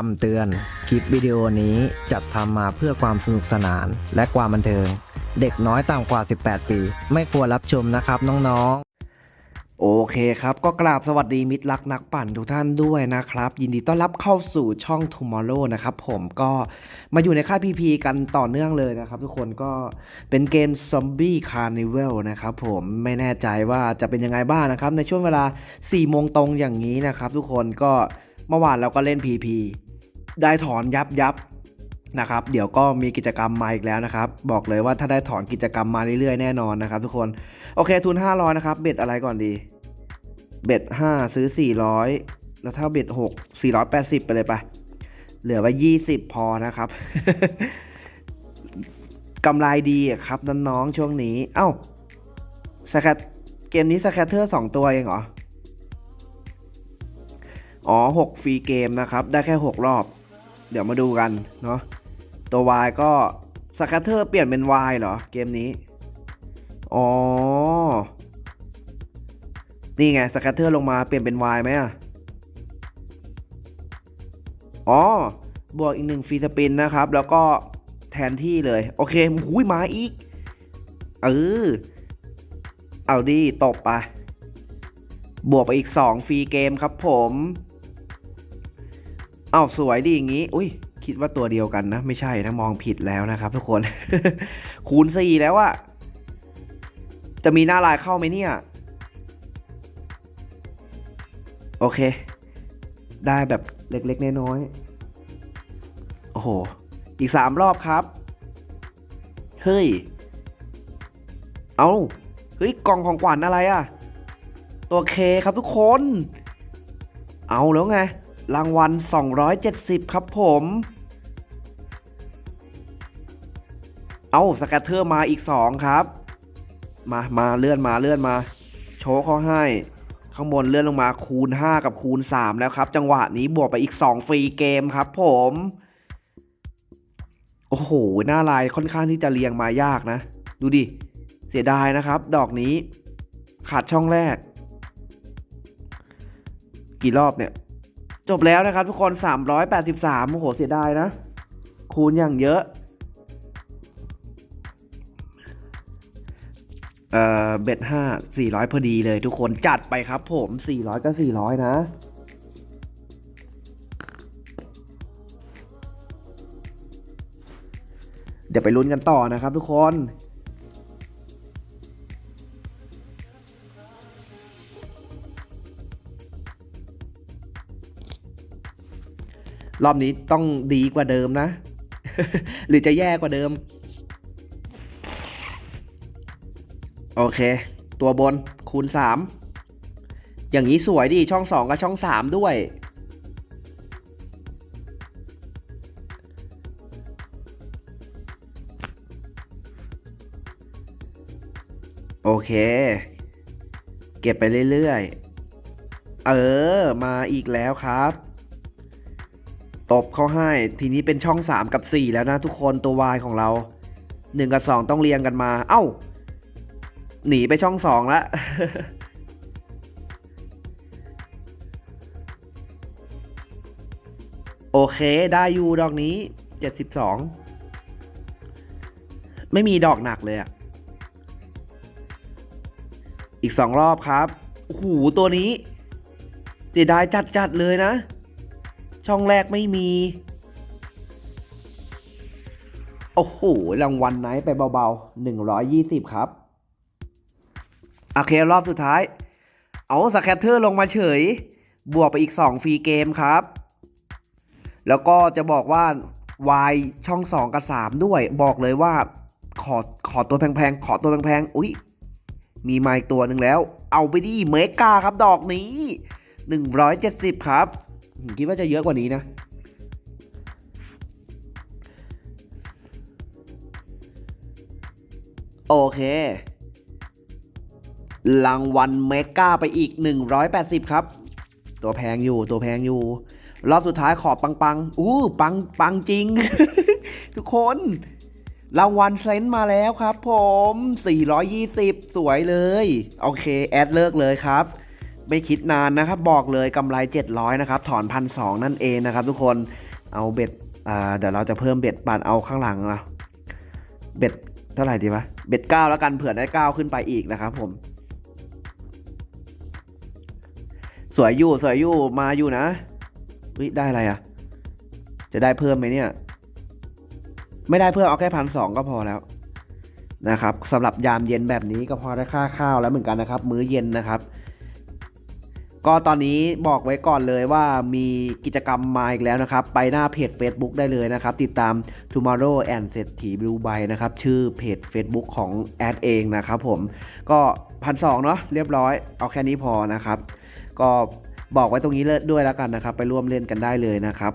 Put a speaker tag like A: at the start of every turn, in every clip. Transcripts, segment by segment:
A: คำเตือน คลิปวิดีโอนี้จัดทำมาเพื่อความสนุกสนานและความบันเทิง เด็กน้อยต่ำกว่า 18 ปี ไม่ควรรับชมนะครับน้องๆ โอเคครับก็กราบสวัสดีมิตรรักนักปั่นทุกท่านด้วยนะครับ ยินดีต้อนรับเข้าสู่ช่อง Tomorrow นะครับผมก็มาอยู่ในค่าย PP กันต่อเนื่องเลยนะครับ ทุกคนก็เป็นเกม Zombie Carnival นะครับผมไม่แน่ใจว่าจะเป็นยังไงบ้างนะครับ ในช่วงเวลา 4 โมงตรงอย่างนี้นะครับ ทุกคนก็ เมื่อวานเราก็เล่น PP ได้ถอนยับยับนะครับ เดี๋ยวก็มีกิจกรรมมาอีกแล้วนะครับ บอกเลยว่าถ้าได้ถอนกิจกรรมมาเรื่อยๆแน่นอนนะครับทุกคน โอเคทุน 500 นะครับ เบ็ดอะไรก่อนดี เบ็ด 5 ซื้อ 400 แล้วถ้าเบ็ด 6 480 ไปเลยปะเหลือไว้ 20 พอนะครับกำไรดีครับน้องๆช่วงนี้ เอ้าสแคตเกมนี้สแคตเตอร์2ตัวเองเหรอ อ๋อ 6 ฟรีเกมนะครับ ได้แค่ 6 รอบ เดี๋ยวมาดูกัน เนาะตัว Y ก็สแคตเตอร์เปลี่ยนเป็น Y เหรอ เกมนี้ อ๋อ นี่ไงสแคตเตอร์ลงมาเปลี่ยนเป็น Y ไหมอะ อ๋อ บวกอีกหนึ่งฟรีสปินนะครับ แล้วก็แทนที่เลย โอเคหุยมาอีก เออ เอาดีตบไปบวกไปอีก 2 ฟรีเกมครับผม อ้าวสวยดีอย่างงี้ อุ้ยคิดว่าตัวเดียวกันนะ ไม่ใช่นะ มองผิดแล้วนะครับ ทุกคน คูณ4แล้วอะจะมีหน้าลายเข้าไหมเนี่ย โอเค ได้แบบเล็กๆน้อยๆโอ้โห อีก 3 รอบครับ เฮ้ย เอาเฮ้ย กล่องของขวัญอะไรอะตัวเคครับทุกคน เอาแล้วไง รางวัล 270 ครับผม เอาสแกตเตอร์มาอีก 2 ครับ มามาเลื่อนมาเลื่อนมา โชว์เขาให้ ข้างบนเลื่อนลงมาคูณ 5 กับคูณ 3 แล้วครับ จังหวะนี้บวกไปอีก 2 ฟรีเกมครับผม โอ้โห หน้าลายค่อนข้างที่จะเรียงมายากนะ ดูดิ เสียดายนะครับ ดอกนี้ ขาดช่องแรก กี่รอบเนี่ย จบแล้วนะครับทุกคน 383 โอ้โห เสียดายนะ คูณอย่างเยอะ เอ่อ เบ็ดห้าสี่ร้อยพอดีเลยทุกคนจัดไปครับผมสี่ร้อยก็สี่ร้อยนะ เดี๋ยวไปลุ้นกันต่อนะครับทุกคน รอบนี้ต้องดีกว่าเดิมนะ หรือจะแย่กว่าเดิม โอเค ตัวบนคูณ 3 อย่างนี้สวยดิ ช่อง 2 กับช่อง 3 ด้วย โอเค เก็บไปเรื่อยๆ เออ มาอีกแล้วครับ ตบเขาให้ ทีนี้เป็นช่อง 3 กับ 4 แล้วนะทุกคนตัว Y ของเรา 1 กับ 2 ต้องเรียงกันมา เอ้า หนีไปช่องสองแล้วโอเค ได้อยู่ดอกนี้เจ็ดสิบสองไม่มีดอกหนักเลยอะอีกสองรอบครับโอ้โหตัวนี้เสียดายจัดๆเลยนะ ช่องแรกไม่มี โอ้โห รางวัลไหนไปเบาๆหนึ่งร้อยยี่สิบครับ โอเค รอบสุดท้าย เอาสแคตเตอร์ลงมาเฉย บวกไปอีก 2 ฟรีเกมครับ แล้วก็จะบอกว่า Y ช่อง 2 กับ 3 ด้วย บอกเลยว่า ขอขอตัวแพงๆ ขอตัวแพงๆ อุ๊ย มีมาอีกตัวหนึ่งแล้ว เอาไปดิเมกาครับดอกนี้ 170 ครับ ผมคิดว่าจะเยอะกว่านี้นะ โอเค รางวัลเมกาไปอีก 180 ครับ ตัวแพงอยู่ตัวแพงอยู่ รอบสุดท้ายขอปังปังๆอู้ปังปังจริง ทุกคน รางวัลเซนต์มาแล้วครับผม 420 สวยเลย โอเค แอดเลิกเลยครับ ไม่คิดนานนะครับ บอกเลยกำไร 700 นะครับ ถอนพันสนั่นเองนะครับ ทุกคนเอาเบ็ดเดี๋ยวเราจะเพิ่มเบ็ดปันเอาข้างหลังอะเบ็ดเท่าไหร่ดีวะเบ็ดเก้าแล้วกันเผื่อได้เก้าขึ้นไปอีกนะครับผม สวยอยู่สวยอยู่มาอยู่นะวิได้อะไรอะจะได้เพิ่มไหมเนี่ย ไม่ได้เพิ่มเอาแค่พันสองก็พอแล้วนะครับสำหรับยามเย็นแบบนี้ก็พอได้ค่าข้าวแล้วเหมือนกันนะครับ มื้อเย็นนะครับ ก็ตอนนี้บอกไว้ก่อนเลยว่ามีกิจกรรมมาอีกแล้วนะครับ ไปหน้าเพจ Facebook ได้เลยนะครับ ติดตาม Tomorrow and เศรษฐี Blue Bay นะครับ ชื่อเพจ Facebook ของแอดเองนะครับผมก็พันสองเนาะเรียบร้อย เอาแค่นี้พอนะครับ ก็บอกไว้ตรงนี้เลยด้วยแล้วกันนะครับ ไปร่วมเล่นกันได้เลยนะครับ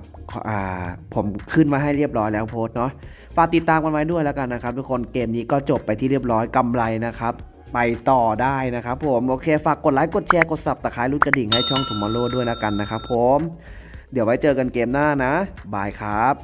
A: ผมขึ้นมาให้เรียบร้อยแล้วโพสต์เนาะฝากติดตามกันไว้ด้วยแล้วกันนะครับ ทุกคนเกมนี้ก็จบไปที่เรียบร้อยกำไรนะครับ ไปต่อได้นะครับผมโอเคฝากกดไลค์กดแชร์กดสับตะไคร้รูดกระดิ่งให้ช่องถุมมอลโลด้วยนะกันนะครับผม เดี๋ยวไว้เจอกันเกมหน้านะบายครับ